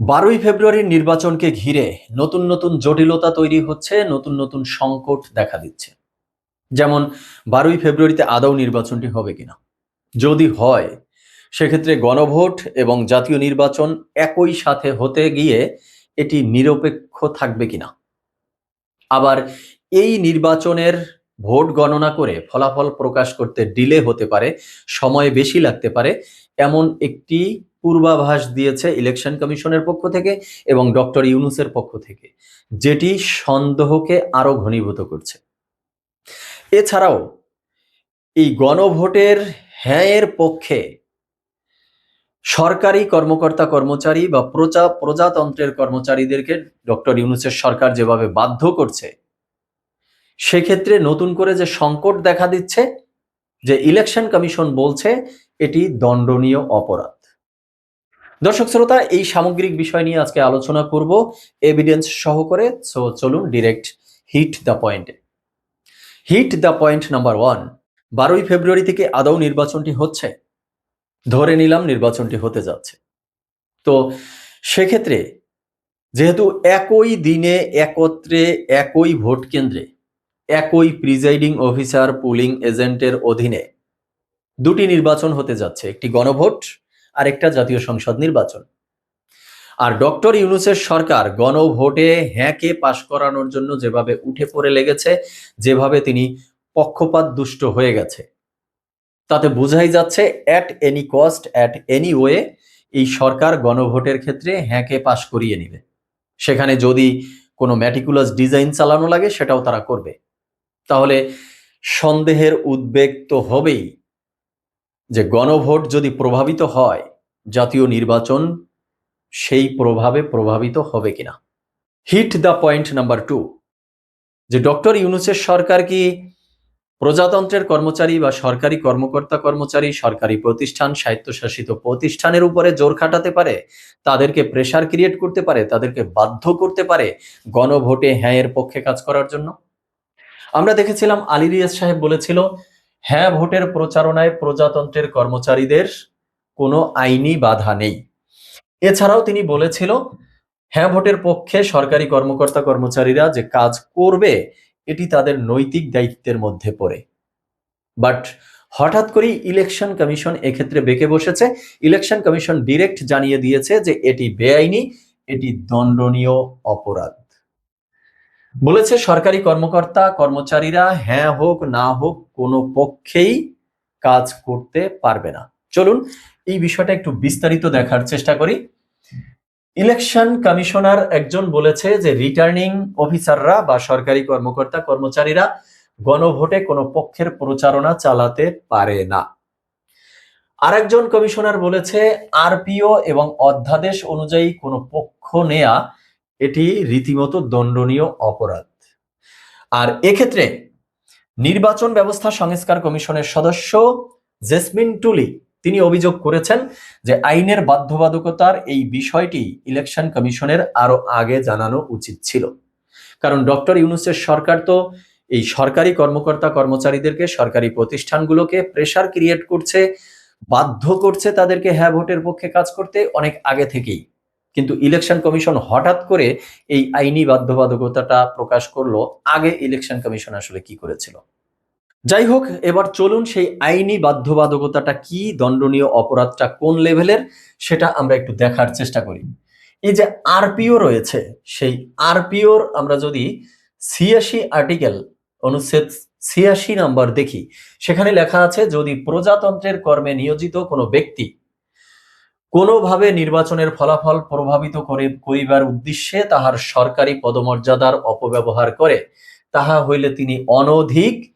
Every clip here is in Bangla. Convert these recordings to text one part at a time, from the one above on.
বারোই ফেব্রুয়ারির নির্বাচনকে ঘিরে নতুন নতুন জটিলতা তৈরি হচ্ছে, নতুন নতুন সংকট দেখা দিচ্ছে। যেমন, বারোই ফেব্রুয়ারিতে আদৌ নির্বাচনটি হবে কিনা। যদি হয়, সেক্ষেত্রে গণভোট এবং জাতীয় নির্বাচন একই সাথে হতে গিয়ে এটি নিরপেক্ষ থাকবে কিনা। আবার এই নির্বাচনের ভোট গণনা করে ফলাফল প্রকাশ করতে ডিলে হতে পারে, সময় বেশি লাগতে পারে, এমন একটি পূর্বাভাস দিয়েছে ইলেকশন কমিশনের পক্ষ থেকে এবং ডক্টর ইউনুসের পক্ষ থেকে, যেটি সন্দেহকে আরও ঘনীভূত করছে। এছাড়াও, এই গণভোটের হ্যাঁয়ের পক্ষে সরকারি কর্মকর্তা কর্মচারী বা প্রজা, প্রজাতন্ত্রের কর্মচারীদেরকে ডক্টর ইউনুসের সরকার যেভাবে বাধ্য করছে, সেক্ষেত্রে নতুন করে যে সংকট দেখা দিচ্ছে, যে ইলেকশন কমিশন বলছে, এটি দণ্ডনীয় অপরাধ। দর্শক শ্রোতা, এই সামগ্রিক বিষয় নিয়ে আজকে আলোচনা করব এভিডেন্স সহকারে। সো চলুন ডিরেক্ট হিট দ্য পয়েন্টে hit the point number one বারোই ফেব্রুয়ারি থেকে আদৌ নির্বাচনটি হচ্ছে? ধরে নিলাম নির্বাচনটি হতে যাচ্ছে। তো, সেক্ষেত্রে যেহেতু একই দিনে একত্রে একই ভোট কেন্দ্রে, একই প্রিজাইডিং অফিসার পুলিং এজেন্টের অধীনে দুটি নির্বাচন হতে যাচ্ছে, একটি গণভোট আর একটা জাতীয় সংসদ নির্বাচন। আর ডক্টর ইউনুসের সরকার গণভোটে হ্যাঁকে পাশ করানোর জন্য যেভাবে উঠে পড়ে লেগেছে, যেভাবে তিনি পক্ষপাত দুষ্ট হয়ে গেছে। তাতে বোঝাই যাচ্ছে at any cost at any way এই সরকার গণভোটের ক্ষেত্রে হ্যাঁকে পাশ করিয়ে নেবে। সেখানে যদি কোনো ম্যাটিকুলাস ডিজাইন চালানো লাগে, সেটাও তারা করবে। তাহলে সন্দেহের উদ্বেগ তো হবেই। যে গণভোট যদি প্রভাবিত হয়, জাতীয় নির্বাচন সেই প্রভাবে প্রভাবিত হবে কিনা। Hit the point number two যে ডক্টর ইউনুসের সরকার কি প্রজাতন্ত্রের কর্মচারী বা সরকারি কর্মকর্তা কর্মচারী, সরকারি প্রতিষ্ঠান, স্বায়ত্তশাসিত প্রতিষ্ঠানের উপরে জোর খাটাতে পারে, তাদেরকে প্রেশার ক্রিয়েট করতে পারে, তাদেরকে বাধ্য করতে পারে গণভোটে হ্যাঁ এর পক্ষে কাজ করার জন্য? আমরা দেখেছিলাম আলী রিয়াজ সাহেব বলেছিল হ্যাঁ ভোটের প্রচারণায় প্রজাতন্ত্রের কর্মচারীদের কোনো আইনি বাধা নেই। এছাড়াও তিনি বলেছিল হ্যাঁ ভোটের পক্ষে সরকারি কর্মকর্তা কর্মচারীরা যে কাজ করবে, এটি তাদের নৈতিক দায়িত্বের মধ্যে পড়ে। বাট হঠাৎ করেই ইলেকশন কমিশন এক্ষেত্রে বেঁকে বসেছে। ইলেকশন কমিশন ডিরেক্ট জানিয়ে দিয়েছে যে এটি বেআইনি, এটি দণ্ডনীয় অপরাধ। বলেছে, সরকারি কর্মকর্তা, কর্মচারীরা হ্যাঁ হোক, না হোক, কোনো পক্ষেই কাজ করতে পারবে না। চলুন, এই বিষয়টা একটু বিস্তারিত দেখার চেষ্টা করি। ইলেকশন কমিশনার একজন বলেছে যে, রিটার্নিং অফিসাররা বা সরকারি কর্মকর্তা, কর্মচারীরা গণভোটে কোনো পক্ষের প্রচারণা চালাতে পারে না। আরেকজন কমিশনার বলেছে, আরপিও এবং অধ্যাদেশ অনুযায়ী কোনো পক্ষ নেয়া এটি রীতিমতো দণ্ডনীয় অপরাধ। আর এক্ষেত্রে নির্বাচন ব্যবস্থা সংস্কার কমিশনের সদস্য জেসমিন টুলি, তিনি অভিযোগ করেছেন যে আইনের বাধ্যবাধকতার এই বিষয়টি ইলেকশন কমিশনের আরও আগে জানানো উচিত ছিল। কারণ ডক্টর ইউনুসের সরকার তো এই সরকারি কর্মকর্তা কর্মচারীদেরকে, সরকারি প্রতিষ্ঠানগুলোকে প্রেসার ক্রিয়েট করছে, বাধ্য করছে তাদেরকে হ্যাঁ ভোটের পক্ষে কাজ করতে অনেক আগে থেকেই। কিন্তু ইলেকশন কমিশন হঠাৎ করে এই আইনি বাধ্যবাধকতাটা প্রকাশ করল, আগে ইলেকশন কমিশন আসলে কি করেছিল? যাই হোক, এবার চলুন সেই আইনি বাধ্যবাধকতাটা কি, দণ্ডনীয় অপরাধটা কোন লেভেলের, সেটা আমরা একটু দেখার চেষ্টা করি। এই যে আরপিও রয়েছে, সেই আরপিওর আমরা যদি ছিয়াশি আর্টিকেল অনুচ্ছেদ ছিয়াশি নাম্বার দেখি, সেখানে লেখা আছে, যদি প্রজাতন্ত্রের কর্মে নিয়োজিত কোনো ব্যক্তি কোনোভাবে নির্বাচনের ফলাফল প্রভাবিত করে করিবার উদ্দেশ্যে তাহার সরকারি পদমর্যাদার অপব্যবহার করে, তাহা হইলে তিনি অনধিক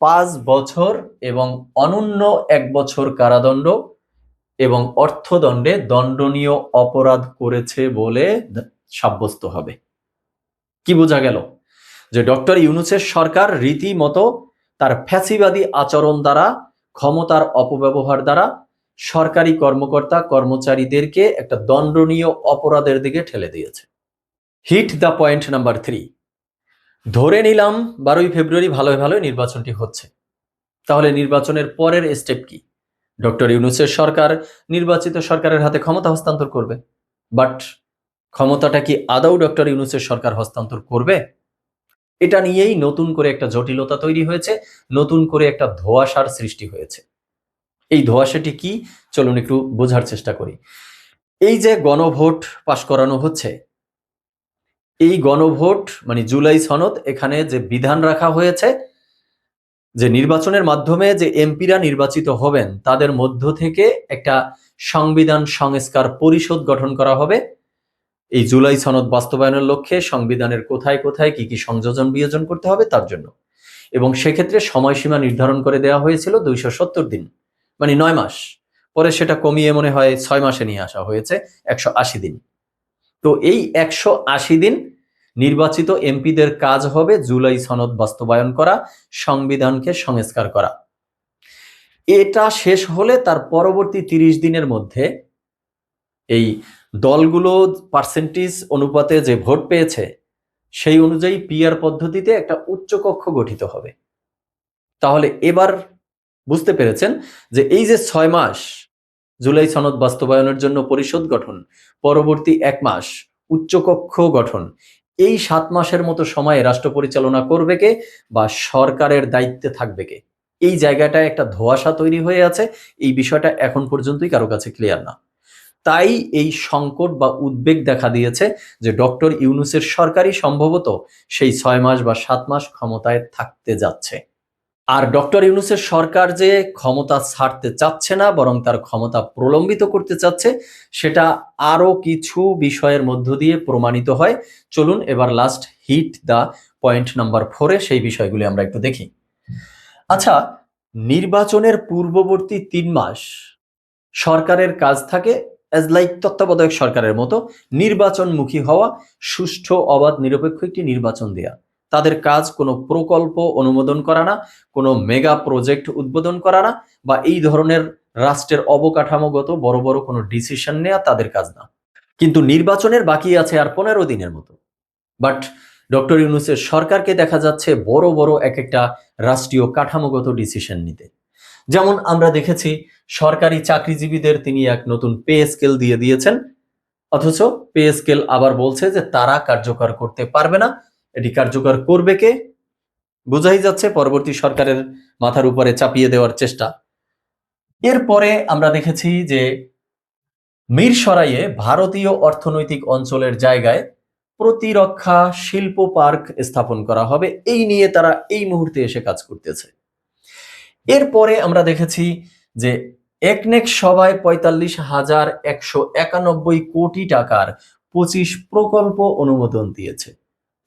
পাঁচ বছর এবং অনন্য এক বছর কারাদণ্ড এবং অর্থদণ্ডে দণ্ডনীয় অপরাধ করেছে বলে সাব্যস্ত হবে। কি বোঝা গেল? যে ডক্টর ইউনুসের সরকার রীতিমতো তার ফ্যাসিবাদী আচরণ দ্বারা, ক্ষমতার অপব্যবহার দ্বারা সরকারি কর্মকর্তা কর্মচারীদেরকে একটা দণ্ডনীয় অপরাধের দিকে ঠেলে দিয়েছে। Hit the point number three ধরে নিলাম বারোই ফেব্রুয়ারি ভালোই ভালোই নির্বাচনটি হচ্ছে। তাহলে নির্বাচনের পরের স্টেপ কি? ডক্টর ইউনুসের সরকার নির্বাচিত সরকারের হাতে ক্ষমতা হস্তান্তর করবে। বাট ক্ষমতাটা কি আদৌ ডক্টর ইউনুসের সরকার হস্তান্তর করবে? এটা নিয়েই নতুন করে একটা জটিলতা তৈরি হয়েছে, নতুন করে একটা ধোঁয়াশার সৃষ্টি হয়েছে। এই ধোঁয়াশাটি কি? চলুন একটু বোঝার চেষ্টা করি। এই যে গণভোট পাশ করানো হচ্ছে, এই গণভোট মানে জুলাই সনদ এখানে যে বিধান রাখা হয়েছে, যে নির্বাচনের মাধ্যমে যে এমপিরা নির্বাচিত হবেন, তাদের মধ্য থেকে একটা সংবিধান সংস্কার পরিষদ গঠন করা হবে। এই জুলাই সনদ বাস্তবায়নের লক্ষ্যে সংবিধানের কোথায় কোথায় কি কি সংযোজন বিয়োজন করতে হবে তার জন্য। এবং সেক্ষেত্রে সময়সীমা নির্ধারণ করে দেওয়া হয়েছিল দুইশো সত্তর দিন। মানে নয় মাস। পরে সেটা কমিয়ে মনে হয় ছয় মাসে নিয়ে আসা হয়েছে, একশো আশি দিন। তো এই একশো আশি দিন নির্বাচিত এমপিদের কাজ হবে জুলাই সনদ বাস্তবায়ন করা, সংবিধানকে সংস্কার করা। এটা শেষ হলে তার পরবর্তী তিরিশ দিনের মধ্যে এই দলগুলো পার্সেন্টেজ অনুপাতে যে ভোট পেয়েছে, সেই অনুযায়ী পিআর পদ্ধতিতে একটা উচ্চকক্ষ গঠিত হবে। তাহলে এবার বুঝতে পেরেছেন যে এই যে ছয় মাস জুলাই সনদ বাস্তবায়নের জন্য পরিষদ গঠন, পরবর্তী এক মাস উচ্চকক্ষ গঠন, এই সাত মাসের মতো সময়ে রাষ্ট্র পরিচালনা করবে কে বা সরকারের দায়িত্বে থাকবে কে? এই জায়গাটায় একটা ধোঁয়াশা তৈরি হয়ে আছে, এই বিষয়টা এখন পর্যন্তই কারও কাছে ক্লিয়ার না। তাই এই সংকট বা উদ্বেগ দেখা দিয়েছে যে ডক্টর ইউনুসের সরকারই সম্ভবত সেই ছয় মাস বা সাত মাস ক্ষমতায় থাকতে যাচ্ছে। আর ডক্টর ইউনুসের সরকার যে ক্ষমতা ছাড়তে চাচ্ছে না, বরং তার ক্ষমতা প্রলম্বিত করতে চাচ্ছে, সেটা আরও কিছু বিষয়ের মধ্য দিয়ে প্রমাণিত হয়। চলুন এবার last hit the point number ফোরে সেই বিষয়গুলি আমরা একটু দেখি। আচ্ছা নির্বাচনের পূর্ববর্তী তিন মাস সরকারের কাজ থাকে অ্যাজ লাইক তত্ত্বাবধায়ক সরকারের মতো, নির্বাচনমুখী হওয়া, সুষ্ঠু, অবাধ, নিরপেক্ষ একটি নির্বাচন দেয়া। তাদের কাজ কোনো প্রকল্প অনুমোদন করা না, কোনো মেগা প্রজেক্ট উদ্বোধন করা না বা এই ধরনের রাষ্ট্রের অবকাঠামোগত বড় বড় কোনো ডিসিশন নেওয়া তাদের কাজ না। কিন্তু নির্বাচনের বাকি আছে আর পনেরো দিনের মতো। বাট ডক্টর ইউনুসের সরকারকে দেখা যাচ্ছে বড় বড় এক একটা রাষ্ট্রীয় কাঠামোগত ডিসিশন নিতে। যেমন আমরা দেখেছি, সরকারি চাকরিজীবীদের তিনি এক নতুন পে স্কেল দিয়ে দিয়েছেন। অথচ পে স্কেল আবার বলছে যে তারা কার্যকর করতে পারবে না। এটি কার্যকর করবে কে? বোঝাই যাচ্ছে পরবর্তী সরকারের মাথার উপরে চাপিয়ে দেওয়ার চেষ্টা। এরপরে আমরা দেখেছি যে মিরসরাইয়ে ভারতীয় অর্থনৈতিক অঞ্চলের জায়গায় প্রতিরক্ষা শিল্প পার্ক স্থাপন করা হবে। এই নিয়ে তারা এই মুহূর্তে এসে কাজ করতেছে। এরপরে আমরা দেখেছি যে একনেক সভায় পঁয়তাল্লিশ হাজার একশো একানব্বই কোটি টাকার পঁচিশ প্রকল্প অনুমোদন দিয়েছে।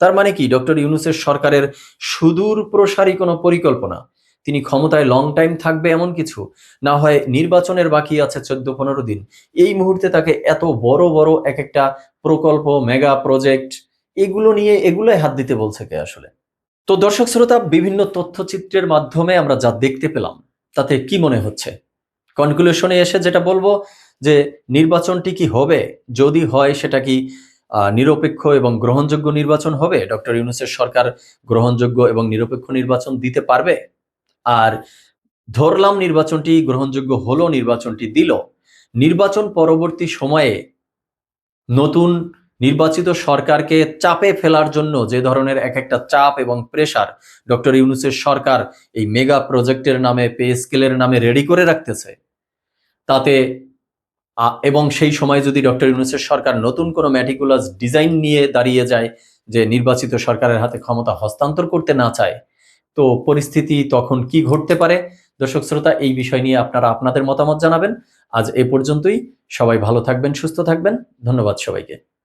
তার মানে কি? ডক্টর ইউনুসের সরকারের সুদূর প্রসারী কোনো পরিকল্পনা? তিনি ক্ষমতায় লং টাইম থাকবে এমন কিছু? না হয় নির্বাচনের বাকি আছে চোদ্দ পনেরো দিন। এই মুহূর্তে তাকে এত বড় বড় এক একটা প্রকল্প মেগা প্রজেক্ট এগুলো নিয়ে এগুলোই হাত দিতে বলছে কে আসলে? তো দর্শক শ্রোতা, বিভিন্ন তথ্যচিত্রের মাধ্যমে আমরা যা দেখতে পেলাম, তাতে কি মনে হচ্ছে? কনক্লুশনে এসে যেটা বলব যে, নির্বাচনটি কি হবে? যদি হয় সেটা কি নিরপেক্ষ এবং গ্রহণযোগ্য নির্বাচন হবে? ডক্টর ইউনুসের সরকার গ্রহণযোগ্য এবং নিরপেক্ষ নির্বাচন দিতে পারবে? আর ধরলাম নির্বাচনটি গ্রহণযোগ্য হলো, নির্বাচনটি দিল। নির্বাচন পরবর্তী সময়ে নতুন নির্বাচিত সরকারকে চাপে ফেলার জন্য যে ধরনের এক একটা চাপ এবং প্রেসার ডক্টর ইউনুসের সরকার এই মেগা প্রজেক্টের নামে পে স্কেলের নামে রেডি করে রাখতেছে, তাতে এবং সেই সময় যদি ডক্টর ইউনুসের সরকার নতুন কোনো ম্যাটিকুলাস ডিজাইন নিয়ে দাঁড়িয়ে যায় যে নির্বাচিত সরকারের হাতে ক্ষমতা হস্তান্তর করতে না চায়, তো পরিস্থিতি তখন কি ঘটতে পারে? দর্শক শ্রোতা, এই বিষয় নিয়ে আপনারা আপনাদের মতামত জানাবেন। আজ এ পর্যন্তই। সবাই ভালো থাকবেন, সুস্থ থাকবেন। ধন্যবাদ সবাইকে।